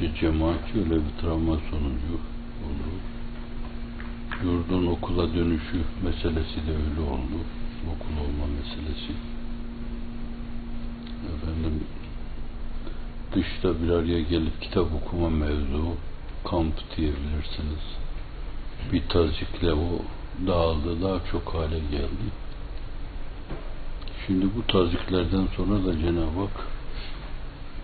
hareketçi, cemaatçi öyle bir travma sonucu olur. Yurdun okula dönüşü meselesi de öyle oldu. Okul olma meselesi. Efendim dışta bir araya gelip kitap okuma mevzu kamp diyebilirsiniz. Bir tazikle o dağıldı, daha çok hale geldi. Şimdi bu taziklerden sonra da Cenab-ı Hak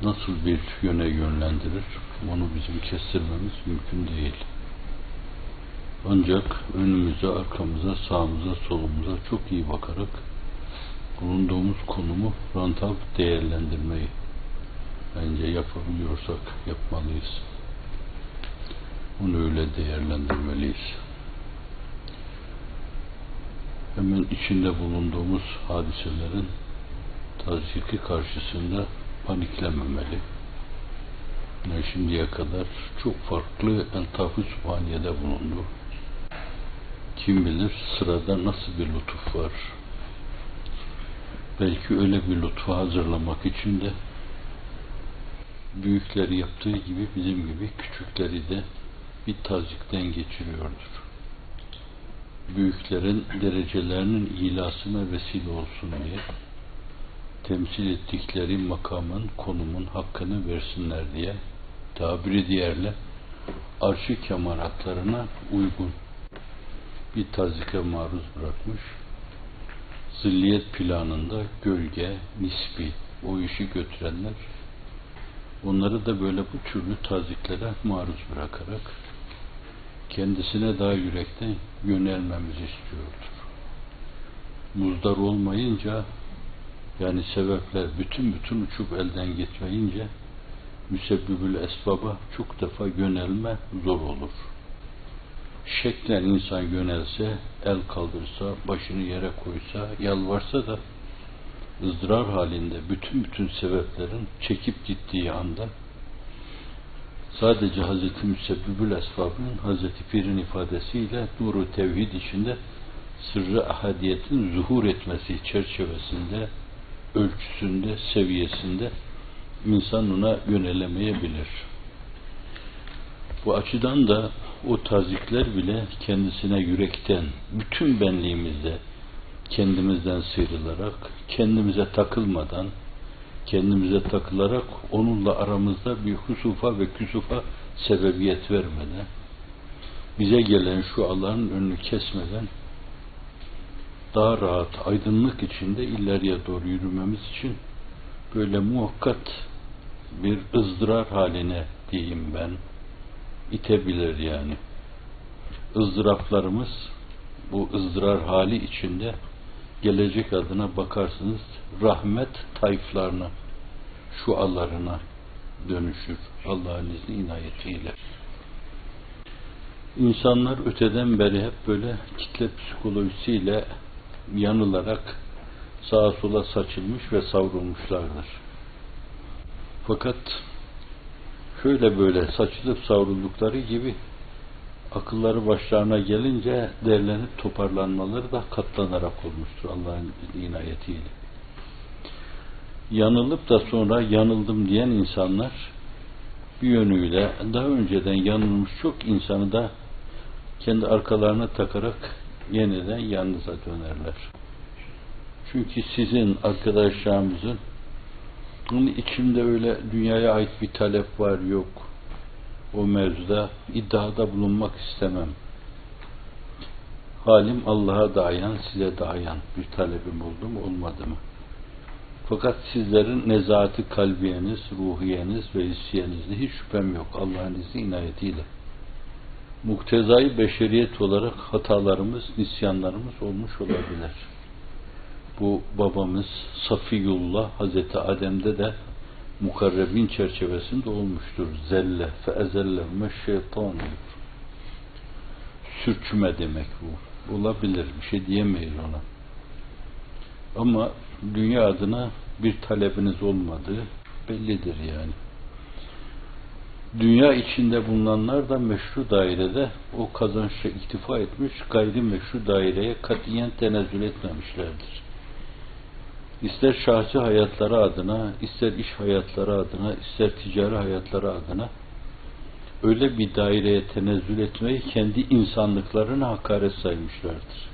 nasıl bir yöne yönlendirir onu bizim kestirmemiz mümkün değil. Ancak önümüze, arkamıza, sağımıza, solumuza çok iyi bakarak bulunduğumuz konumu rantab değerlendirmeyi bence yapabiliyorsak yapmalıyız. Onu öyle değerlendirmeliyiz. Hemen içinde bulunduğumuz hadiselerin taziki karşısında paniklememeli. Yani şimdiye kadar çok farklı eltaf-ı subhaniyede bulundu. Kim bilir sırada nasıl bir lütuf var. Belki öyle bir lütfu hazırlamak için de büyükleri yaptığı gibi bizim gibi küçükleri de bir tazikten geçiriyordur. Büyüklerin derecelerinin ilasına vesile olsun diye temsil ettikleri makamın, konumun hakkını versinler diye tabiri diğerle arşı kemaratlarına uygun bir tazike maruz bırakmış. Zilliyet planında gölge, nisbi o işi götürenler onları da böyle bu türlü taziklere maruz bırakarak kendisine daha yürekten yönelmemizi istiyordur. Muzdar olmayınca yani sebepler bütün bütün uçup elden gitmeyince müsebbibül esbaba çok defa yönelme zor olur. Şeklen insan yönelse, el kaldırsa, başını yere koysa, yalvarsa da ızdırar halinde bütün bütün sebeplerin çekip gittiği anda sadece Hz. Müsebbibül Esbab'ın Hz. Pir'in ifadesiyle nuru tevhid içinde sırrı ahadiyetin zuhur etmesi çerçevesinde ölçüsünde, seviyesinde insan ona yönelemeyebilir. Bu açıdan da o tazikler bile kendisine yürekten, bütün benliğimizde kendimizden sıyrılarak, kendimize takılmadan, kendimize takılarak onunla aramızda bir husufa ve küsufa sebebiyet vermeden, bize gelen şu Allah'ın önünü kesmeden daha rahat, aydınlık içinde ileriye doğru yürümemiz için böyle muhakkat bir ızdırar haline diyeyim ben itebilir yani. ızdıraplarımız bu ızdırar hali içinde gelecek adına bakarsınız rahmet tayflarına şu allarına dönüşür Allah'ın izni inayetiyle. İnsanlar öteden beri hep böyle kitle psikolojisiyle yanılarak sağa sola saçılmış ve savrulmuşlardır. Fakat şöyle böyle saçılıp savruldukları gibi akılları başlarına gelince derlenip toparlanmaları da katlanarak olmuştur Allah'ın inayetiyle. Yanılıp da sonra yanıldım diyen insanlar bir yönüyle daha önceden yanılmış çok insanı da kendi arkalarına takarak yeniden yanınıza dönerler. Çünkü sizin arkadaşlarımızın bunun içimde öyle dünyaya ait bir talep var yok. O mevzuda iddiada bulunmak istemem. Halim Allah'a dayan, size dayan bir talebim oldu mu olmadı mı? Fakat sizlerin nezaati kalbiyeniz, ruhiyeniz ve hissiyenizde hiç şüphem yok Allah'ın izni inayetiyle muktezai beşeriyet olarak hatalarımız, nisyanlarımız olmuş olabilir. Bu babamız Safiyullah Hazreti Adem'de de mukarrebin çerçevesinde olmuştur. Zelle fe ezellehme şeytan Sürçme demek bu. Olabilir. Bir şey diyemeyiz ona. Ama dünya adına bir talebiniz olmadığı bellidir yani Dünya içinde bulunanlar da meşru dairede o kazançla iktifa etmiş, gayri meşru daireye katiyen tenezzül etmemişlerdir. İster şahsi hayatları adına, ister iş hayatları adına, ister ticari hayatları adına öyle bir daireye tenezzül etmeyi kendi insanlıklarına hakaret saymışlardır.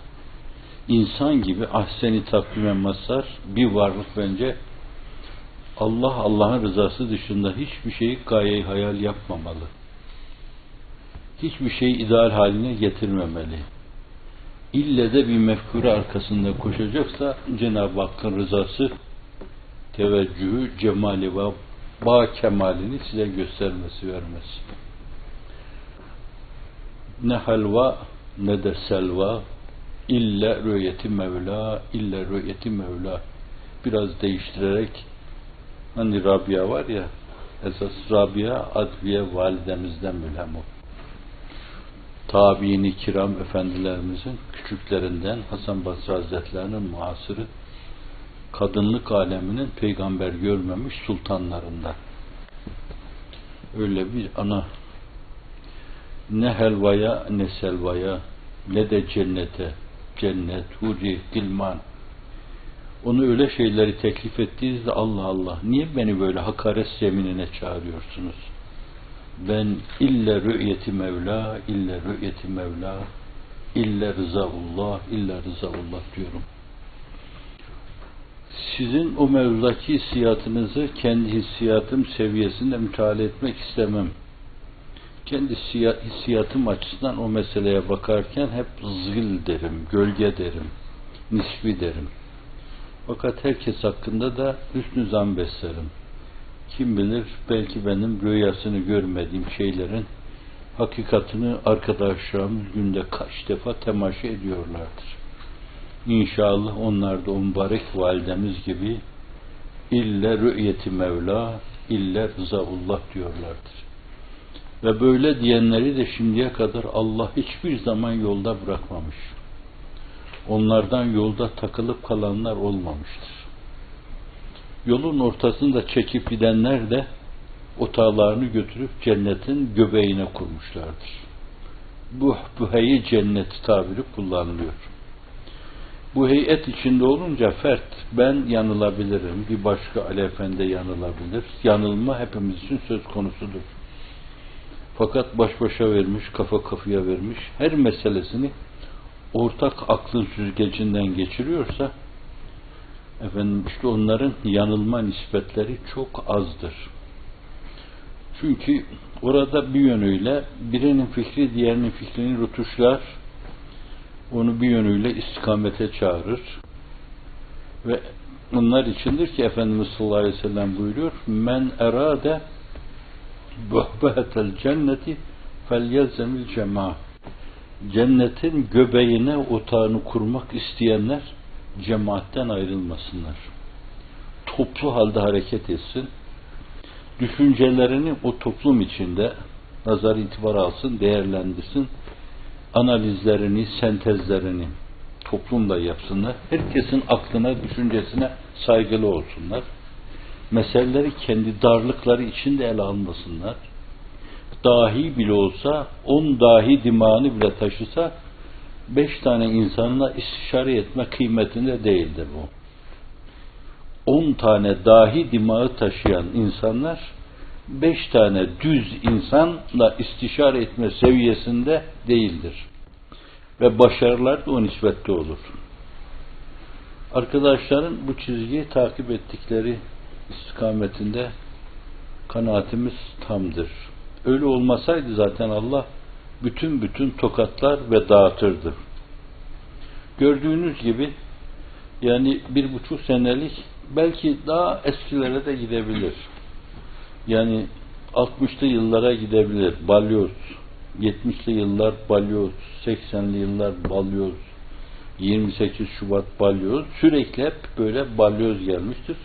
İnsan gibi ahseni takvime mazhar bir varlık bence Allah Allah'ın rızası dışında hiçbir şeyi gayeyi hayal yapmamalı. Hiçbir şeyi ideal haline getirmemeli. İlle de bir mefkure arkasında koşacaksa Cenab-ı Hakk'ın rızası teveccühü, cemali ve bağ kemalini size göstermesi vermesi. Ne halva ne de selva illa rüyeti Mevla, illa rüyeti Mevla. Biraz değiştirerek Hani Rabia var ya, esas Rabia Adviye validemizden mülhem o. Tabiini kiram efendilerimizin küçüklerinden Hasan Basri Hazretlerinin muhasırı kadınlık aleminin peygamber görmemiş sultanlarından. Öyle bir ana ne helvaya ne selvaya ne de cennete cennet, huri, gilman onu öyle şeyleri teklif ettiğinizde Allah Allah niye beni böyle hakaret zeminine çağırıyorsunuz? Ben illa rü'yeti Mevla, illa rü'yeti Mevla, illa rızaullah, illa rızaullah diyorum. Sizin o mevzudaki hissiyatınızı kendi hissiyatım seviyesinde müteala etmek istemem. Kendi hissiyatım açısından o meseleye bakarken hep zil derim, gölge derim, nisbi derim. Fakat herkes hakkında da hüsnü zan beslerim. Kim bilir belki benim rüyasını görmediğim şeylerin hakikatini arkadaşlarımız günde kaç defa temaşa ediyorlardır. İnşallah onlar da o mübarek validemiz gibi ille rü'yeti Mevla, ille rızaullah diyorlardır. Ve böyle diyenleri de şimdiye kadar Allah hiçbir zaman yolda bırakmamış onlardan yolda takılıp kalanlar olmamıştır. Yolun ortasında çekip gidenler de otağlarını götürüp cennetin göbeğine kurmuşlardır. Bu büheyi cennet tabiri kullanılıyor. Bu heyet içinde olunca fert ben yanılabilirim, bir başka Ali Efendi yanılabilir. Yanılma hepimiz için söz konusudur. Fakat baş başa vermiş, kafa kafaya vermiş, her meselesini ortak aklın süzgecinden geçiriyorsa efendim işte onların yanılma nispetleri çok azdır. Çünkü orada bir yönüyle birinin fikri diğerinin fikrini rutuşlar, onu bir yönüyle istikamete çağırır ve bunlar içindir ki Efendimiz sallallahu aleyhi ve sellem buyuruyor men erade buhbehetel cenneti felyezemil cemaat cennetin göbeğine otağını kurmak isteyenler cemaatten ayrılmasınlar. Toplu halde hareket etsin. Düşüncelerini o toplum içinde nazar itibar alsın, değerlendirsin. Analizlerini, sentezlerini toplumda yapsınlar. Herkesin aklına, düşüncesine saygılı olsunlar. Meseleleri kendi darlıkları içinde ele almasınlar dahi bile olsa, on dahi dimağını bile taşısa, beş tane insanla istişare etme kıymetinde değildir bu. On tane dahi dimağı taşıyan insanlar, beş tane düz insanla istişare etme seviyesinde değildir. Ve başarılar da o nispette olur. Arkadaşların bu çizgiyi takip ettikleri istikametinde kanaatimiz tamdır. Öyle olmasaydı zaten Allah bütün bütün tokatlar ve dağıtırdı. Gördüğünüz gibi yani bir buçuk senelik belki daha eskilere de gidebilir. Yani 60'lı yıllara gidebilir. Balyoz. 70'li yıllar balyoz. 80'li yıllar balyoz. 28 Şubat balyoz. Sürekli hep böyle balyoz gelmiştir.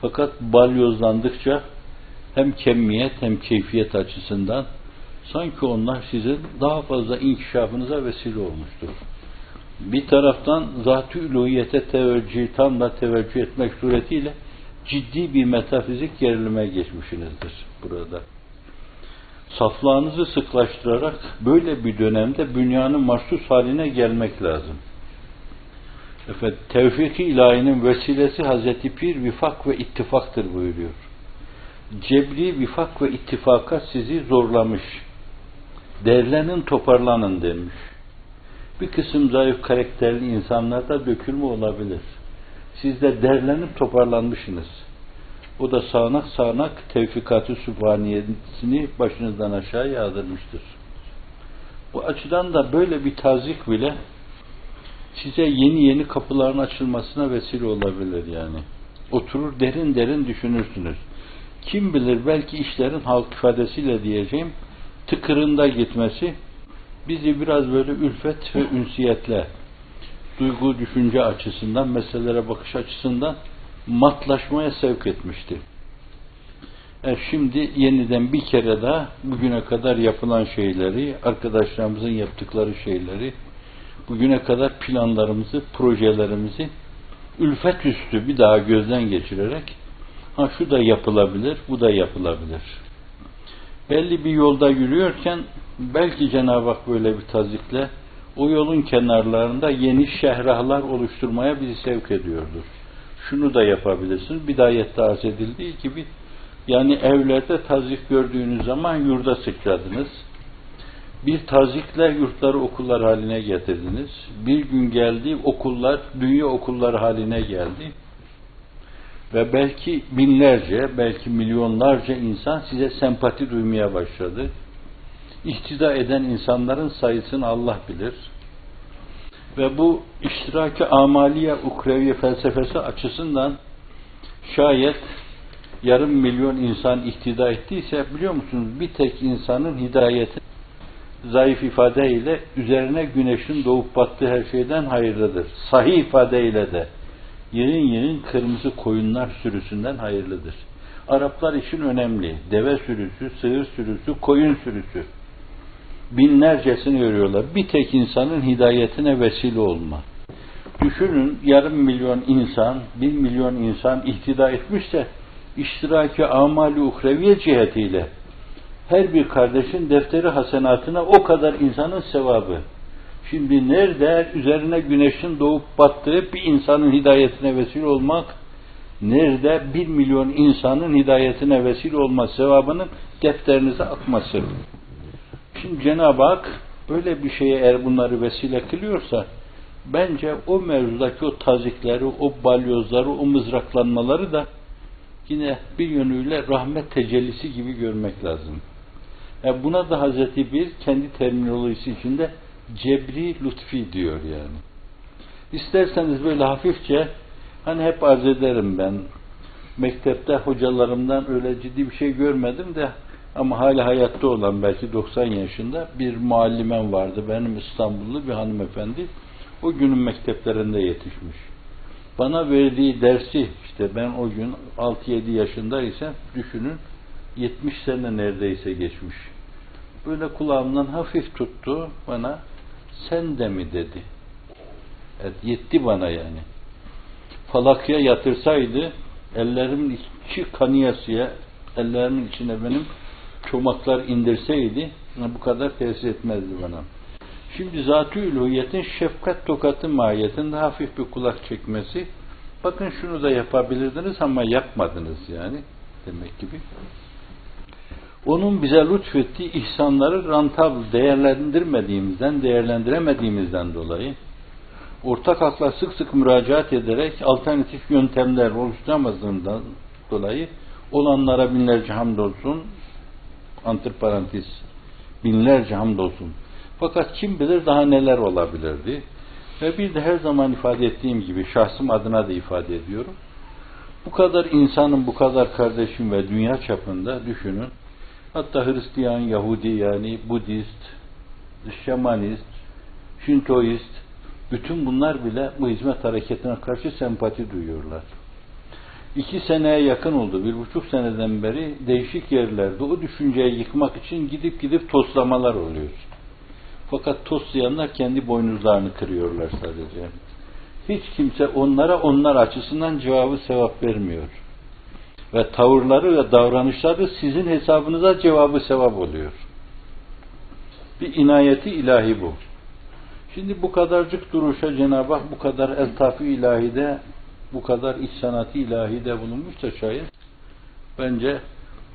Fakat balyozlandıkça hem kemmiyet hem keyfiyet açısından sanki onlar sizin daha fazla inkişafınıza vesile olmuştur. Bir taraftan zat-ı üluhiyete teveccüh, tam da teveccüh etmek suretiyle ciddi bir metafizik gerilime geçmişinizdir burada. saflığınızı sıklaştırarak böyle bir dönemde dünyanın mahsus haline gelmek lazım. Efendim, tevfik-i ilahinin vesilesi Hazreti Pir vifak ve ittifaktır buyuruyor. Cebri vifak ve ittifaka sizi zorlamış. Derlenin toparlanın demiş. Bir kısım zayıf karakterli insanlarda dökülme olabilir. Siz de derlenip toparlanmışsınız. O da sağanak sağanak tevfikatı sübhaniyesini başınızdan aşağı yağdırmıştır. Bu açıdan da böyle bir tazik bile size yeni yeni kapıların açılmasına vesile olabilir yani. Oturur derin derin düşünürsünüz. Kim bilir belki işlerin halk ifadesiyle diyeceğim tıkırında gitmesi bizi biraz böyle ülfet ve ünsiyetle duygu düşünce açısından meselelere bakış açısından matlaşmaya sevk etmişti. E şimdi yeniden bir kere daha bugüne kadar yapılan şeyleri, arkadaşlarımızın yaptıkları şeyleri, bugüne kadar planlarımızı, projelerimizi ülfet üstü bir daha gözden geçirerek ha şu da yapılabilir, bu da yapılabilir. Belli bir yolda yürüyorken belki Cenab-ı Hak böyle bir tazikle o yolun kenarlarında yeni şehrahlar oluşturmaya bizi sevk ediyordur. Şunu da yapabilirsiniz. Bidayette arz edildiği gibi yani evlerde tazik gördüğünüz zaman yurda sıçradınız. Bir tazikle yurtları okullar haline getirdiniz. Bir gün geldi okullar dünya okulları haline geldi. Ve belki binlerce, belki milyonlarca insan size sempati duymaya başladı. İhtida eden insanların sayısını Allah bilir. Ve bu iştiraki amaliye ukreviye felsefesi açısından şayet yarım milyon insan ihtida ettiyse biliyor musunuz bir tek insanın hidayeti zayıf ifadeyle üzerine güneşin doğup battığı her şeyden hayırlıdır. Sahih ifadeyle de yerin yerin kırmızı koyunlar sürüsünden hayırlıdır. Araplar için önemli. Deve sürüsü, sığır sürüsü, koyun sürüsü. Binlercesini görüyorlar. Bir tek insanın hidayetine vesile olma. Düşünün yarım milyon insan, bir milyon insan ihtida etmişse iştiraki amali uhreviye cihetiyle her bir kardeşin defteri hasenatına o kadar insanın sevabı. Şimdi nerede üzerine güneşin doğup battığı bir insanın hidayetine vesile olmak, nerede bir milyon insanın hidayetine vesile olma sevabının defterinize akması. Şimdi Cenab-ı Hak böyle bir şeye eğer bunları vesile kılıyorsa bence o mevzudaki o tazikleri, o balyozları, o mızraklanmaları da yine bir yönüyle rahmet tecellisi gibi görmek lazım. Yani buna da Hazreti Bir kendi terminolojisi içinde cebri lütfi diyor yani. İsterseniz böyle hafifçe hani hep arz ederim ben mektepte hocalarımdan öyle ciddi bir şey görmedim de ama hala hayatta olan belki 90 yaşında bir muallimem vardı. Benim İstanbullu bir hanımefendi. O günün mekteplerinde yetişmiş. Bana verdiği dersi işte ben o gün 6-7 yaşındaysam düşünün 70 sene neredeyse geçmiş. Böyle kulağımdan hafif tuttu bana sen de mi dedi. Evet, yetti bana yani. Falakya yatırsaydı ellerimin içi kanıyasıya ellerimin içine benim çomaklar indirseydi bu kadar tesir etmezdi bana. Şimdi zat-ı üluhiyetin şefkat tokatı mahiyetinde hafif bir kulak çekmesi bakın şunu da yapabilirdiniz ama yapmadınız yani demek gibi. Onun bize lütfettiği ihsanları rantabl değerlendirmediğimizden, değerlendiremediğimizden dolayı ortak akla sık sık müracaat ederek alternatif yöntemler oluşturamadığından dolayı olanlara binlerce hamdolsun antiparantez binlerce hamdolsun. Fakat kim bilir daha neler olabilirdi. Ve bir de her zaman ifade ettiğim gibi şahsım adına da ifade ediyorum. Bu kadar insanın, bu kadar kardeşim ve dünya çapında düşünün. Hatta Hristiyan, Yahudi yani Budist, Şamanist, Şintoist, bütün bunlar bile bu hizmet hareketine karşı sempati duyuyorlar. İki seneye yakın oldu, bir buçuk seneden beri değişik yerlerde o düşünceyi yıkmak için gidip gidip toslamalar oluyor. Fakat toslayanlar kendi boynuzlarını kırıyorlar sadece. Hiç kimse onlara onlar açısından cevabı sevap vermiyor. Ve tavırları ve davranışları sizin hesabınıza cevabı sevap oluyor. Bir inayeti ilahi bu. Şimdi bu kadarcık duruşa Cenab-ı Hak bu kadar eltaf-ı ilahide, bu kadar ihsanat-ı ilahide bulunmuş da şayet bence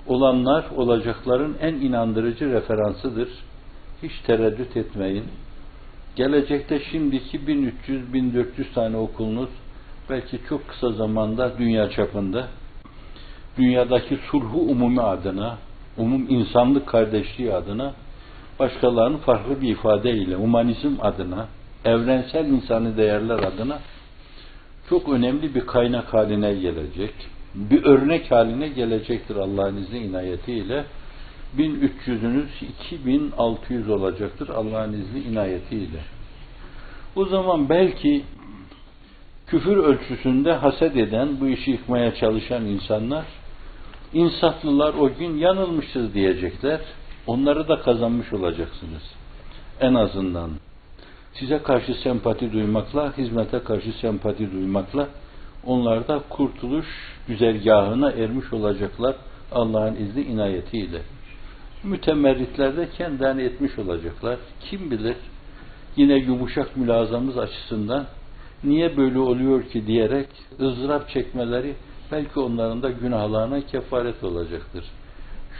olanlar olacakların en inandırıcı referansıdır. Hiç tereddüt etmeyin. Gelecekte şimdiki 1300-1400 tane okulunuz belki çok kısa zamanda dünya çapında dünyadaki sulhu umumi adına, umum insanlık kardeşliği adına başkalarının farklı bir ifadeyle humanizm adına, evrensel insani değerler adına çok önemli bir kaynak haline gelecek. Bir örnek haline gelecektir Allah'ın izni inayetiyle. 1300'ünüz 2600 olacaktır Allah'ın izni inayetiyle. O zaman belki küfür ölçüsünde haset eden, bu işi yıkmaya çalışan insanlar, insaflılar o gün yanılmışız diyecekler. Onları da kazanmış olacaksınız. En azından. Size karşı sempati duymakla, hizmete karşı sempati duymakla onlar da kurtuluş güzergahına ermiş olacaklar Allah'ın izni inayetiyle. Mütemerritler de kendilerini etmiş olacaklar. Kim bilir yine yumuşak mülazamız açısından niye böyle oluyor ki diyerek ızdırap çekmeleri belki onların da günahlarına kefaret olacaktır.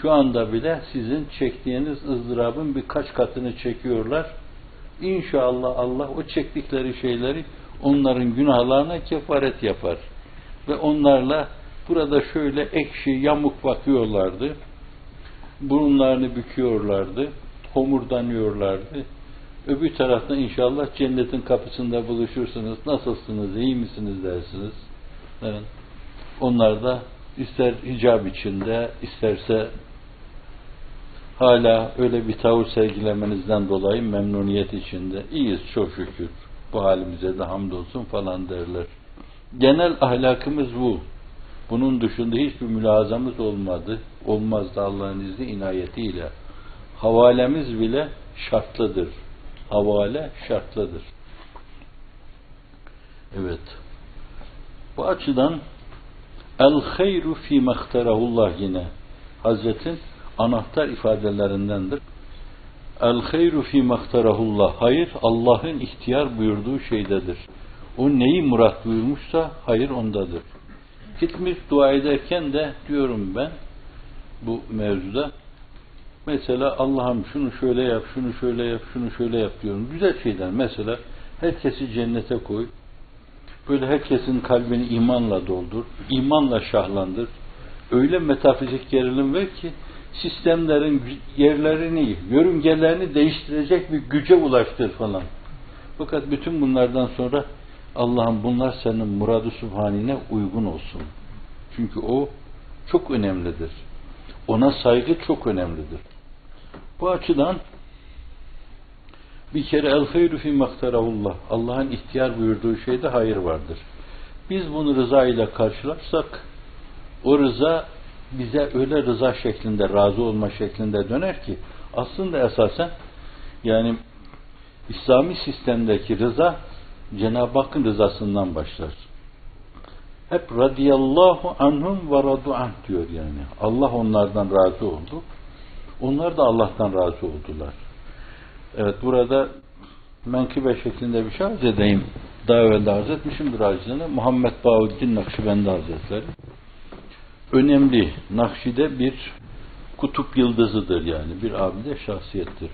Şu anda bile sizin çektiğiniz ızdırabın birkaç katını çekiyorlar. İnşallah Allah o çektikleri şeyleri onların günahlarına kefaret yapar. Ve onlarla burada şöyle ekşi, yamuk bakıyorlardı. Burunlarını büküyorlardı. Homurdanıyorlardı. Öbür taraftan inşallah cennetin kapısında buluşursunuz. Nasılsınız, iyi misiniz dersiniz. Evet. Onlar da ister hicab içinde, isterse hala öyle bir tavır sergilemenizden dolayı memnuniyet içinde. İyiyiz çok şükür. Bu halimize de hamdolsun falan derler. Genel ahlakımız bu. Bunun dışında hiçbir mülazamız olmadı. Olmaz da Allah'ın izni inayetiyle. Havalemiz bile şartlıdır. Havale şartlıdır. Evet. Bu açıdan el hayru fi mahtarahullah yine Hazretin anahtar ifadelerindendir. El hayru fi mahtarahullah. Hayır Allah'ın ihtiyar buyurduğu şeydedir. O neyi murat buyurmuşsa hayır ondadır. Gitmiş dua ederken de diyorum ben bu mevzuda mesela Allah'ım şunu şöyle yap, şunu şöyle yap, şunu şöyle yap diyorum. Güzel şeyler. Mesela herkesi cennete koy. Böyle herkesin kalbini imanla doldur. imanla şahlandır. Öyle metafizik gerilim ver ki sistemlerin yerlerini, yörüngelerini değiştirecek bir güce ulaştır falan. Fakat bütün bunlardan sonra Allah'ım bunlar senin muradı subhanine uygun olsun. Çünkü o çok önemlidir. Ona saygı çok önemlidir. Bu açıdan bir kere el hayru fi maktarahullah. Allah'ın ihtiyar buyurduğu şeyde hayır vardır. Biz bunu rıza ile karşılarsak o rıza bize öyle rıza şeklinde, razı olma şeklinde döner ki aslında esasen yani İslami sistemdeki rıza Cenab-ı Hakk'ın rızasından başlar. Hep radiyallahu anhum ve radu anh diyor yani. Allah onlardan razı oldu. Onlar da Allah'tan razı oldular. Evet burada menkıbe şeklinde bir şey arz edeyim. Daha evvel de arz etmişimdir acizine. Muhammed Bağuddin Nakşibendi Hazretleri. Önemli Nakşi'de bir kutup yıldızıdır yani. Bir abide şahsiyettir.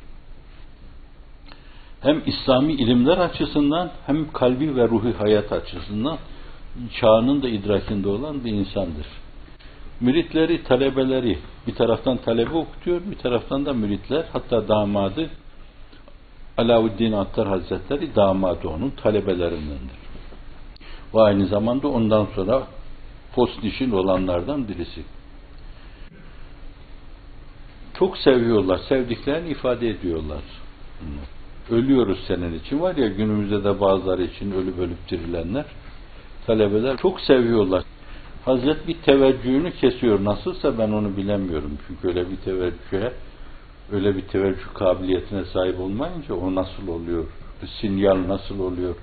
Hem İslami ilimler açısından hem kalbi ve ruhi hayat açısından çağının da idrakinde olan bir insandır. Müritleri, talebeleri bir taraftan talebe okutuyor, bir taraftan da müritler, hatta damadı Alavuddin Attar Hazretleri damadı onun talebelerindendir. Ve aynı zamanda ondan sonra post dişin olanlardan birisi. Çok seviyorlar, sevdiklerini ifade ediyorlar. Ölüyoruz senin için. Var ya günümüzde de bazıları için ölüp ölüp dirilenler. Talebeler çok seviyorlar. Hazret bir teveccühünü kesiyor. Nasılsa ben onu bilemiyorum. Çünkü öyle bir teveccühe öyle bir teveccüh kabiliyetine sahip olmayınca o nasıl oluyor? Sinyal nasıl oluyor?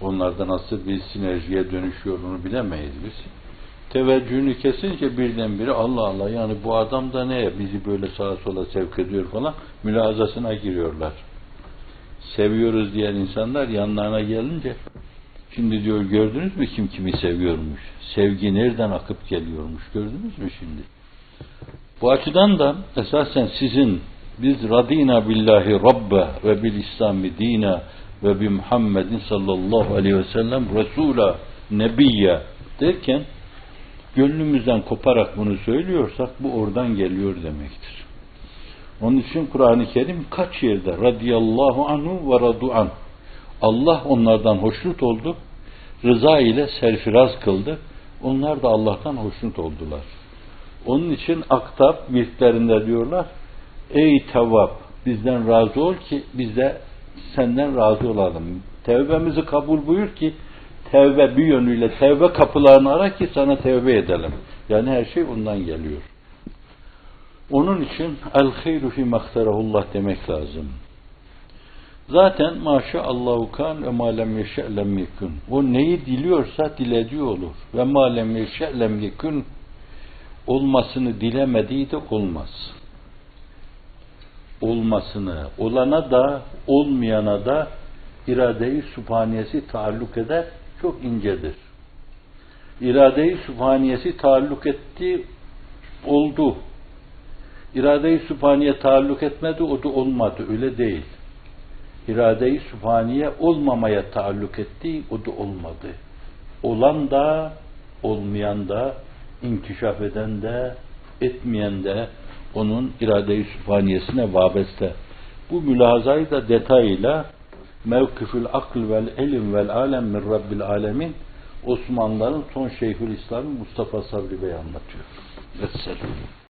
Onlarda nasıl bir sinerjiye dönüşüyor onu bilemeyiz biz. teveccühünü kesince birdenbire Allah Allah yani bu adam da ne bizi böyle sağa sola sevk ediyor falan mülazasına giriyorlar. Seviyoruz diyen insanlar yanlarına gelince şimdi diyor gördünüz mü kim kimi seviyormuş? Sevgi nereden akıp geliyormuş gördünüz mü şimdi? Bu açıdan da esasen sizin biz radina billahi rabbe ve bil İslami dina ve bi Muhammedin sallallahu aleyhi ve sellem Resula nebiyye derken gönlümüzden koparak bunu söylüyorsak bu oradan geliyor demektir. Onun için Kur'an-ı Kerim kaç yerde radıyallahu anhu ve radu an Allah onlardan hoşnut oldu, rıza ile serfiraz kıldı. Onlar da Allah'tan hoşnut oldular. Onun için aktab virtlerinde diyorlar, ey tevvab bizden razı ol ki biz de senden razı olalım. Tevbemizi kabul buyur ki tevbe bir yönüyle tevbe kapılarını ara ki sana tevbe edelim. Yani her şey ondan geliyor. Onun için el hayru fi mahtarahullah demek lazım. Zaten maşallahu kan ve ma lem yeşe lem yekun. O neyi diliyorsa dilediği olur. Ve ma lem yeşe lem yekun olmasını dilemediği de olmaz. Olmasını, olana da olmayana da irade-i subhaniyesi taalluk eder, çok incedir. İrade-i subhaniyesi taalluk etti, oldu. İrade-i subhaniye taalluk etmedi, o da olmadı, öyle değil. İrade-i subhaniye olmamaya taalluk etti, o da olmadı. Olan da, olmayan da, inkişaf eden de, etmeyen de onun irade-i sübhaniyesine vabeste. Bu mülazayı da detayıyla mevkifül akl vel ilim vel alem min rabbil alemin Osmanlıların son Şeyhülislam'ı Mustafa Sabri Bey anlatıyor. Vesselam.